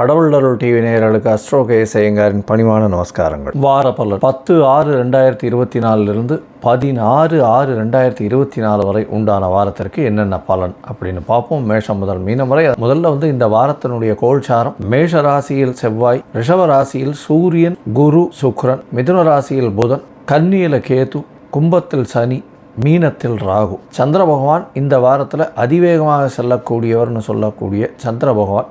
கடவுளருள் TV நேயர்களுக்கு astro KS ஐயங்காரின் பணிவான நமஸ்காரங்கள். வார பலர் பத்து ஆறு ரெண்டாயிரத்தி இருபத்தி நாலுலேருந்து பதினாறு ஆறு ரெண்டாயிரத்தி இருபத்தி நாலு வரை உண்டான வாரத்திற்கு என்னென்ன பலன் அப்படின்னு பார்ப்போம். மேஷம் முதல் மீனம் வரை முதல்ல வந்து இந்த வாரத்தினுடைய கோல்சாரம். மேஷ ராசியில் செவ்வாய் ரிஷப ராசியில் சூரியன் குரு சுக்ரன் மிதுன ராசியில் புதன் கன்னியில கேது கும்பத்தில் சனி மீனத்தில் ராகு. சந்திர பகவான் இந்த வாரத்தில் அதிவேகமாக செல்லக்கூடியவர்னு சொல்லக்கூடிய சந்திர பகவான்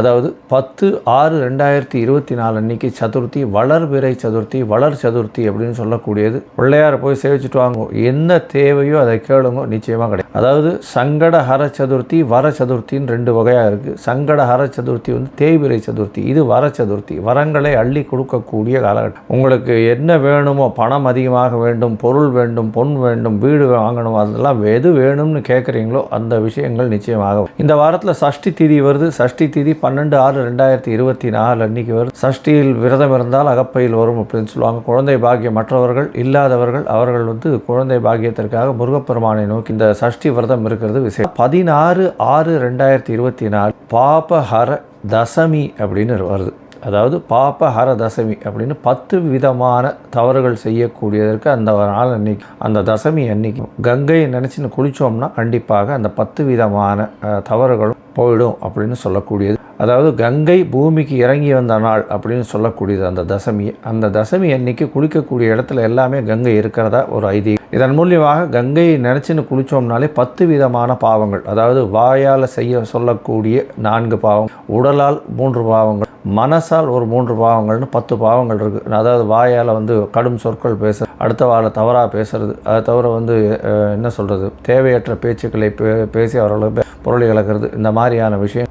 அதாவது பத்து ஆறு ரெண்டாயிரத்தி இருபத்தி நாலு அன்னைக்கு சதுர்த்தி வளர்பிறை சதுர்த்தி வளர் சதுர்த்தி அப்படின்னு சொல்லக்கூடியது. பிள்ளையார் போய் சேவிச்சுட்டு வாங்க. என்ன தேவையோ அதை கேளுங்க. நிச்சயமாக கிடையாது அதாவது சங்கட ஹர சதுர்த்தி வர சதுர்த்தின்னு ரெண்டு வகையாக இருக்குது சங்கட ஹர சதுர்த்தி வந்து தேய்பிறை சதுர்த்தி. இது வர சதுர்த்தி. வரங்களை அள்ளி கொடுக்கக்கூடிய காலகட்டம். உங்களுக்கு என்ன வேணுமோ பணம் அதிகமாக வேண்டும் பொருள் வேண்டும் பொன் வேண்டும் வீடு வாங்கணும் அதெல்லாம் எது வேணும்னு கேட்குறீங்களோ அந்த விஷயங்கள் நிச்சயமாக இந்த வாரத்தில் சஷ்டி திதி வருது. சஷ்டி திதி பன்னெண்டு ஆறு ரெண்டாயிரத்தி இருபத்தி நாலு அன்னைக்கு வரும் சஷ்டியில் விரதம் இருந்தால் அகப்பையில் வரும் அப்படின்னு சொல்லுவாங்க. குழந்தை பாக்கியம் மற்றவர்கள் இல்லாதவர்கள் அவர்கள் வந்து குழந்தை பாக்கியத்திற்காக முருகப்பெருமானை நோக்கி இந்த சஷ்டி விரதம் இருக்கிறது விசேஷம். பதினாறு ஆறு ரெண்டாயிரத்தி இருபத்தி நாலு பாபஹர தசமி அப்படின்னு வருது. அதாவது பாபஹர தசமி அப்படின்னு பத்து விதமான தவறுகள் செய்யக்கூடியதற்கு அந்த ஒரு நாள் அன்னைக்கு அந்த தசமி அன்னைக்கு கங்கையை நினச்சின்னு குளித்தோம்னா கண்டிப்பாக அந்த பத்து விதமான தவறுகளும் போயிடும் அப்படின்னு சொல்லக்கூடியது. அதாவது கங்கை பூமிக்கு இறங்கி வந்த நாள் அப்படின்னு சொல்லக்கூடியது அந்த தசமி. அந்த தசமி அன்னைக்கு குளிக்கக்கூடிய இடத்துல எல்லாமே கங்கை இருக்கிறதா ஒரு ஐதீகம். இதன் மூலியமாக கங்கையை நினச்சின்னு குளித்தோம்னாலே பத்து விதமான பாவங்கள். அதாவது வாயால் செய்ய சொல்லக்கூடிய நான்கு பாவங்கள். உடலால் மூன்று பாவங்கள். மனசால் ஒரு மூன்று பாவங்கள்னு பத்து பாவங்கள் இருக்குது அதாவது வாயால் வந்து கடும் சொற்கள் பேச அடுத்த வார தவறாக பேசுறது. அதை தவிர வந்து என்ன சொல்கிறது தேவையற்ற பேச்சுக்களை பே பேசி அவர்களுக்கு பொருளை இழக்கிறது. இந்த மாதிரியான விஷயம்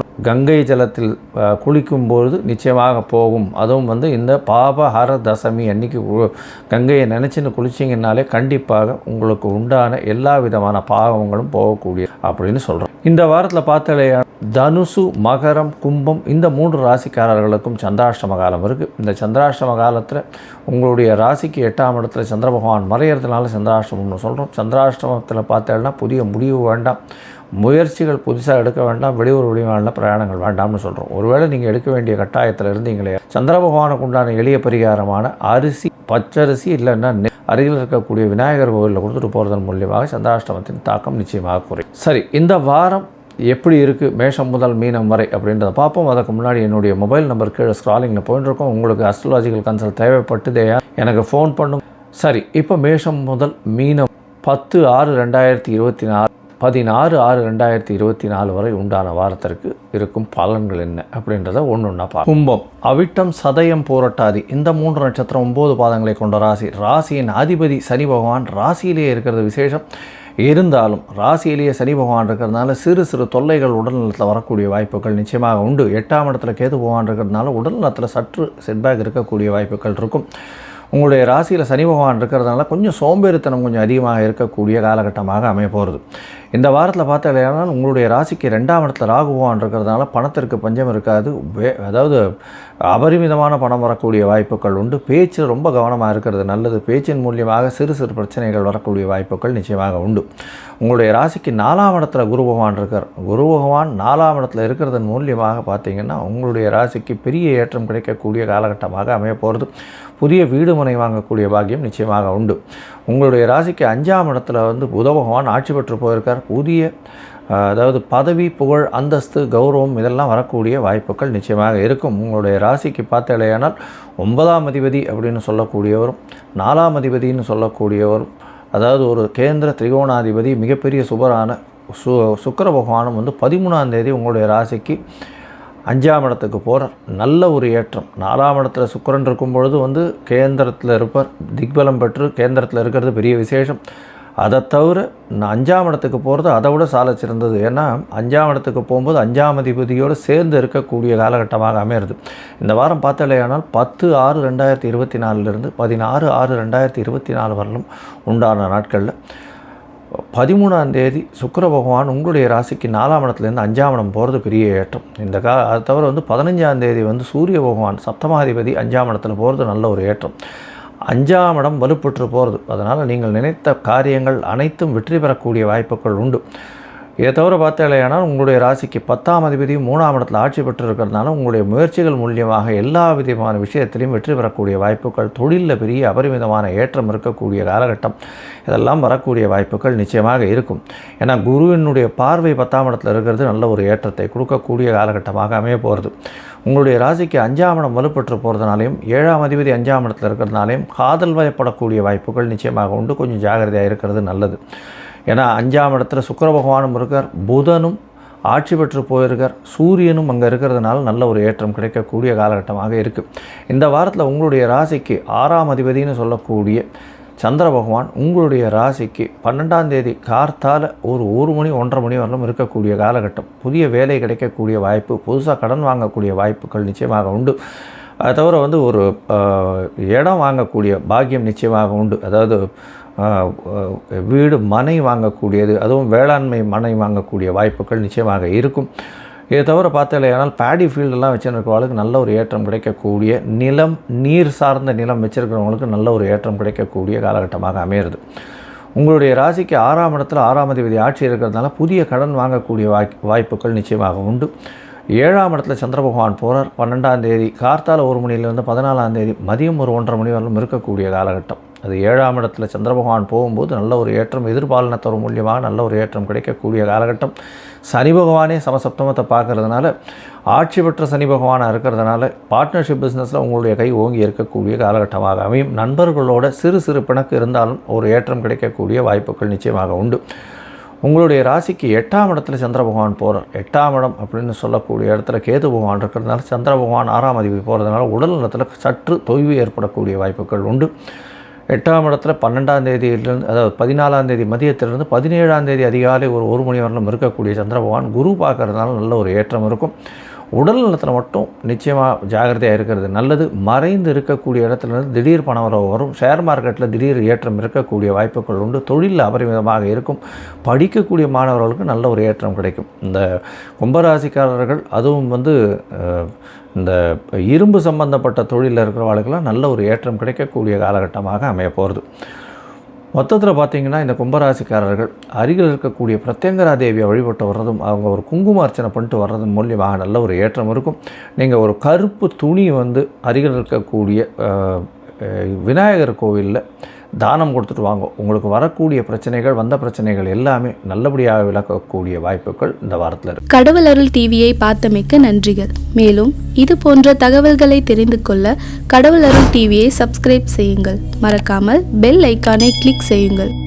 கங்கை ஜலத்தில் ஆஹ், குளிக்கும்பொழுது நிச்சயமாக போகும். அதுவும் வந்து இந்த பாபஹர தசமி அன்னைக்கு கங்கையை நினச்சின்னு குளிச்சிங்கனாலே கண்டிப்பாக உங்களுக்கு உண்டான எல்லா விதமான பாவங்களும் போகக்கூடிய அப்படின்னு சொல்கிறோம் இந்த வாரத்தில் பார்த்தாலே தனுசு மகரம் கும்பம் இந்த மூன்று ராசிக்காரர்களுக்கும் சந்திராஷ்டம காலம் இருக்குது இந்த சந்திராஷ்டம காலத்தில் உங்களுடைய ராசிக்கு எட்டாம் இடத்துல சந்திர பகவான் மறையிறதுனால சந்திராஷ்டமம்னு சொல்கிறோம் சந்திராஷ்டமத்தில் பார்த்தேன்னா புதிய முடிவு வேண்டாம். முயற்சிகள் புதுசாக எடுக்க வேண்டாம். வெளியூர் வெளிமாநில பிரயாணங்கள் வேண்டாம்னு சொல்கிறோம் ஒருவேளை நீங்கள் எடுக்க வேண்டிய கட்டாயத்தில் இருந்தீங்களே சந்திர பகவானுக்கு உண்டான எளிய பரிகாரமான அரிசி பச்சரிசி இல்லைன்னா அருகில் இருக்கக்கூடிய விநாயகர் கோவிலில் கொடுத்துட்டு போகிறதன் மூலியமாக சந்திராஷ்டமத்தின் தாக்கம் நிச்சயமாக குறையும். சரி இந்த வாரம் எப்படி இருக்குது மேஷம் முதல் மீனம் வரை அப்படின்றத பார்ப்போம். அதுக்கு முன்னாடி என்னுடைய மொபைல் நம்பர் கீழே ஸ்க்ராலிங்கில் போயிட்டுருக்கோம் உங்களுக்கு அஸ்ட்ராலஜிக்கல் கன்சல்ட் தேவைப்பட்டுதேயா எனக்கு ஃபோன் பண்ணும். சரி இப்போ மேஷம் முதல் மீனம் பத்து ஆறு ரெண்டாயிரத்தி இருபத்தி நாலு பதினாறு ஆறு ரெண்டாயிரத்தி இருபத்தி நாலு வரை உண்டான வாரத்திற்கு இருக்கும் பலன்கள் என்ன அப்படின்றத ஒன்று ஒன்றா பார்ப்போம். கும்பம் அவிட்டம் சதயம் போராட்டாதி இந்த மூன்று நட்சத்திரம் ஒம்பது பாதங்களை கொண்ட ராசி. ராசியின் அதிபதி சனி பகவான் ராசியிலேயே இருக்கிறது விசேஷம். இருந்தாலும் ராசியிலேயே சனி பகவான் இருக்கிறதுனால சிறு சிறு தொல்லைகள் உடல்நலத்தில் வரக்கூடிய வாய்ப்புகள் நிச்சயமாக உண்டு. எட்டாம் இடத்துல கேது பகவான் இருக்கிறதுனால உடல்நலத்தில் சற்று செட்பேக் இருக்கக்கூடிய வாய்ப்புகள் இருக்கும். உங்களுடைய ராசியில் சனி பகவான் இருக்கிறதுனால கொஞ்சம் சோம்பேறித்தனம் கொஞ்சம் அதிகமாக இருக்கக்கூடிய காலகட்டமாக அமைய போகிறது இந்த வாரத்தில் பார்த்தாலும் உங்களுடைய ராசிக்கு ரெண்டாம் இடத்துல ராகுவான் இருக்கிறதுனால பணத்திற்கு பஞ்சம் இருக்காது. வே- அதாவது அபரிமிதமான பணம் வரக்கூடிய வாய்ப்புகள் உண்டு. பேச்சு ரொம்ப கவனமாக இருக்கிறது நல்லது. பேச்சின் மூலியமாக சிறு சிறு பிரச்சனைகள் வரக்கூடிய வாய்ப்புகள் நிச்சயமாக உண்டு. உங்களுடைய ராசிக்கு நாலாம் இடத்துல குரு பகவான் இருக்கார். குரு பகவான் நாலாம் இடத்துல இருக்கிறதன் மூலியமாக பார்த்தீங்கன்னா உங்களுடைய ராசிக்கு பெரிய ஏற்றம் கிடைக்கக்கூடிய காலகட்டமாக அமைய போகிறது புதிய வீடு முனை வாங்கக்கூடிய பாக்கியம் நிச்சயமாக உண்டு. உங்களுடைய ராசிக்கு அஞ்சாம் இடத்துல வந்து புத பகவான் ஆட்சி பெற்று போயிருக்கார். புதிய அதாவது பதவி புகழ் அந்தஸ்து கௌரவம் இதெல்லாம் வரக்கூடிய வாய்ப்புகள் நிச்சயமாக இருக்கும். உங்களுடைய ராசிக்கு பார்த்தாலேயானால் ஒன்பதாம் அதிபதி அப்படின்னு சொல்லக்கூடியவரும் நாலாம் அதிபதின்னு சொல்லக்கூடியவரும் அதாவது ஒரு கேந்திர திரிகோணாதிபதி மிகப்பெரிய சுபரான சு சுக்கர பகவானும் வந்து பதிமூணாம் தேதி உங்களுடைய ராசிக்கு அஞ்சாம் இடத்துக்கு போகிறார் நல்ல ஒரு ஏற்றம். நாலாம் இடத்துல சுக்கிரன் இருக்கும் பொழுது வந்து கேந்திரத்தில் இருப்பார். திக்பலம் பெற்று கேந்திரத்தில் இருக்கிறது பெரிய விசேஷம். அதை தவிர நான் அஞ்சாம் இடத்துக்கு போகிறது அதை விட சால சிறந்தது. ஏன்னா அஞ்சாம் இடத்துக்கு போகும்போது அஞ்சாம் அதிபதியோடு சேர்ந்து இருக்கக்கூடிய காலகட்டமாக அமையிறது. இந்த வாரம் பார்த்தாலேயானால் பத்து ஆறு ரெண்டாயிரத்தி இருபத்தி நாலுலேருந்து பதினாறு ஆறு ரெண்டாயிரத்தி இருபத்தி நாலு வரலும் உண்டான நாட்களில். பதிமூணாம் தேதி சுக்கர பகவான் உங்களுடைய ராசிக்கு நாலாம் இடத்துலேருந்து அஞ்சாம் இடம் போகிறது பெரிய ஏற்றம். இந்த கா அது தவிர வந்து பதினஞ்சாம் தேதி வந்து சூரிய பகவான் சப்தமாதிபதி அஞ்சாம் இடத்துல போகிறது நல்ல ஒரு ஏற்றம். அஞ்சாம் இடம் வலுப்பெற்று போகிறது அதனால் நீங்கள் நினைத்த காரியங்கள் அனைத்தும் வெற்றி பெறக்கூடிய வாய்ப்புகள் உண்டு. இதை தவிர பார்த்தாலேயானால் உங்களுடைய ராசிக்கு பத்தாம் அதிபதியும் மூணாம் இடத்துல ஆட்சி பெற்று இருக்கிறதுனால உங்களுடைய முயற்சிகள் மூலியமாக எல்லா விதமான விஷயத்திலையும் வெற்றி பெறக்கூடிய வாய்ப்புகள் தொழிலில் பெரிய அபரிமிதமான ஏற்றம் இருக்கக்கூடிய காலகட்டம் இதெல்லாம் வரக்கூடிய வாய்ப்புகள் நிச்சயமாக இருக்கும். ஏன்னா குருவினுடைய பார்வை பத்தாம் இடத்துல இருக்கிறது நல்ல ஒரு ஏற்றத்தை கொடுக்கக்கூடிய காலகட்டமாக அமைய போகிறது உங்களுடைய ராசிக்கு அஞ்சாம் இடம் வலுப்பெற்று போகிறதுனாலையும் ஏழாம் அதிபதி அஞ்சாம் இடத்துல இருக்கிறதுனாலையும் காதல் வயப்படக்கூடிய வாய்ப்புகள் நிச்சயமாக உண்டு. கொஞ்சம் ஜாகிரதையாக இருக்கிறது நல்லது. ஏன்னா அஞ்சாம் இடத்துல சுக்கர பகவானும் இருக்கார் புதனும் ஆட்சி பெற்று போயிருக்கார் சூரியனும் அங்கே இருக்கிறதுனால நல்ல ஒரு ஏற்றம் கிடைக்கக்கூடிய காலகட்டமாக இருக்குது இந்த வாரத்தில் உங்களுடைய ராசிக்கு ஆறாம் அதிபதினு சொல்லக்கூடிய சந்திர பகவான் உங்களுடைய ராசிக்கு பன்னெண்டாம் தேதி கார்த்தால ஒரு ஒரு மணி ஒன்றரை மணி வரலும் இருக்கக்கூடிய காலகட்டம். புதிய வேலை கிடைக்கக்கூடிய வாய்ப்பு புதுசாக கடன் வாங்கக்கூடிய வாய்ப்புகள் நிச்சயமாக உண்டு. அதை தவிர வந்து ஒரு இடம் வாங்கக்கூடிய பாக்கியம் நிச்சயமாக உண்டு. அதாவது வீடு மனை வாங்கக்கூடியது அதுவும் வேளாண்மை மனை வாங்கக்கூடிய வாய்ப்புகள் நிச்சயமாக இருக்கும். இதை தவிர பார்த்தாலேயானால் பேடி ஃபீல்டெல்லாம் வச்சுருக்கிறவங்களுக்கு நல்ல ஒரு ஏற்றம் கிடைக்கக்கூடிய நிலம் நீர் சார்ந்த நிலம் வச்சுருக்கிறவங்களுக்கு நல்ல ஒரு ஏற்றம் கிடைக்கக்கூடிய காலகட்டமாக அமையிறது உங்களுடைய ராசிக்கு ஆறாம் இடத்தில் ஆறாம் அதிபதி ஆட்சி இருக்கிறதுனால புதிய கடன் வாங்கக்கூடிய வாய் வாய்ப்புகள் நிச்சயமாக உண்டு. ஏழாம் இடத்துல சந்திர பகவான் போகிறார் பன்னெண்டாம் தேதி கார்த்தால ஒரு மணிலேருந்து பதினாலாம் தேதி மதியம் ஒரு ஒன்றரை மணி வரலும் இருக்கக்கூடிய காலகட்டம். அது ஏழாம் இடத்துல சந்திர பகவான் போகும்போது நல்ல ஒரு ஏற்றம் எதிர்பாலனத்தோர் மூலியமாக நல்ல ஒரு ஏற்றம் கிடைக்கக்கூடிய காலகட்டம். சனி பகவானே சமசப்தமத்தை பார்க்கறதுனால ஆட்சி பெற்ற சனி பகவானாக இருக்கிறதுனால பார்ட்னர்ஷிப் பிஸ்னஸில் உங்களுடைய கை ஓங்கி இருக்கக்கூடிய காலகட்டமாக அமையும். நண்பர்களோட சிறு சிறு பிணக்கு இருந்தாலும் ஒரு ஏற்றம் கிடைக்கக்கூடிய வாய்ப்புகள் நிச்சயமாக உண்டு. உங்களுடைய ராசிக்கு எட்டாம் இடத்துல சந்திர பகவான் போகிறார் எட்டாம் இடம் அப்படின்னு சொல்லக்கூடிய இடத்துல கேது பகவான் இருக்கிறதுனால சந்திர பகவான் ஆறாம் அதிபதி போகிறதுனால உடல் நலத்தில் சற்று தொய்வு ஏற்படக்கூடிய வாய்ப்புகள் உண்டு. எட்டாம் இடத்துல பன்னெண்டாம் தேதியிலிருந்து அதாவது பதினாலாம் தேதி மதியத்திலிருந்து பதினேழாம் தேதி அதிகாலை ஒரு ஒரு மணி வரலும் இருக்கக்கூடிய சந்திர பகவான் குரு பார்க்கறதுனால நல்ல ஒரு ஏற்றம் இருக்கும். உடல் நலத்தில் மட்டும் நிச்சயமாக ஜாகிரதையாக இருக்கிறது நல்லது. மறைந்து இருக்கக்கூடிய இடத்துலருந்து திடீர் பணம் வரவு வரும். ஷேர் மார்க்கெட்டில் திடீர் ஏற்றம் இருக்கக்கூடிய வாய்ப்புகள் உண்டு. தொழிலில் அபரிமிதமாக இருக்கும். படிக்கக்கூடிய மாணவர்களுக்கு நல்ல ஒரு ஏற்றம் கிடைக்கும். இந்த கும்பராசிக்காரர்கள் அதுவும் வந்து இந்த இரும்பு சம்பந்தப்பட்ட தொழிலில் இருக்கிறவர்களுக்கெல்லாம் நல்ல ஒரு ஏற்றம் கிடைக்கக்கூடிய காலகட்டமாக அமைய போகிறது மொத்தத்தில் பார்த்தீங்கன்னா இந்த கும்பராசிக்காரர்கள் அருகில் இருக்கக்கூடிய பிரத்யங்கரா தேவியை வழிபட்டு வர்றதும் அவங்க ஒரு குங்கும அர்ச்சனை பண்ணிட்டு வர்றதன் மூலியமாக நல்ல ஒரு ஏற்றம் இருக்கும். நீங்கள் ஒரு கருப்பு துணி வந்து அருகில் இருக்கக்கூடிய விநாயகர் கோவிலில் தானம் கொடுத்துட்டு வாங்க. உங்களுக்கு வரக்கூடிய பிரச்சனைகள் வந்த பிரச்சனைகள் எல்லாமே நல்லபடியாக விளக்கக்கூடிய வாய்ப்புகள் இந்த வாரத்தில் இருக்கு. கடவுள் அருள் டிவியை பார்த்தமைக்க நன்றிகள். மேலும் இது போன்ற தகவல்களை தெரிந்து கொள்ள கடவுள் அருள் டிவியை சப்ஸ்கிரைப் செய்யுங்கள். மறக்காமல் பெல் ஐக்கானை கிளிக் செய்யுங்கள்.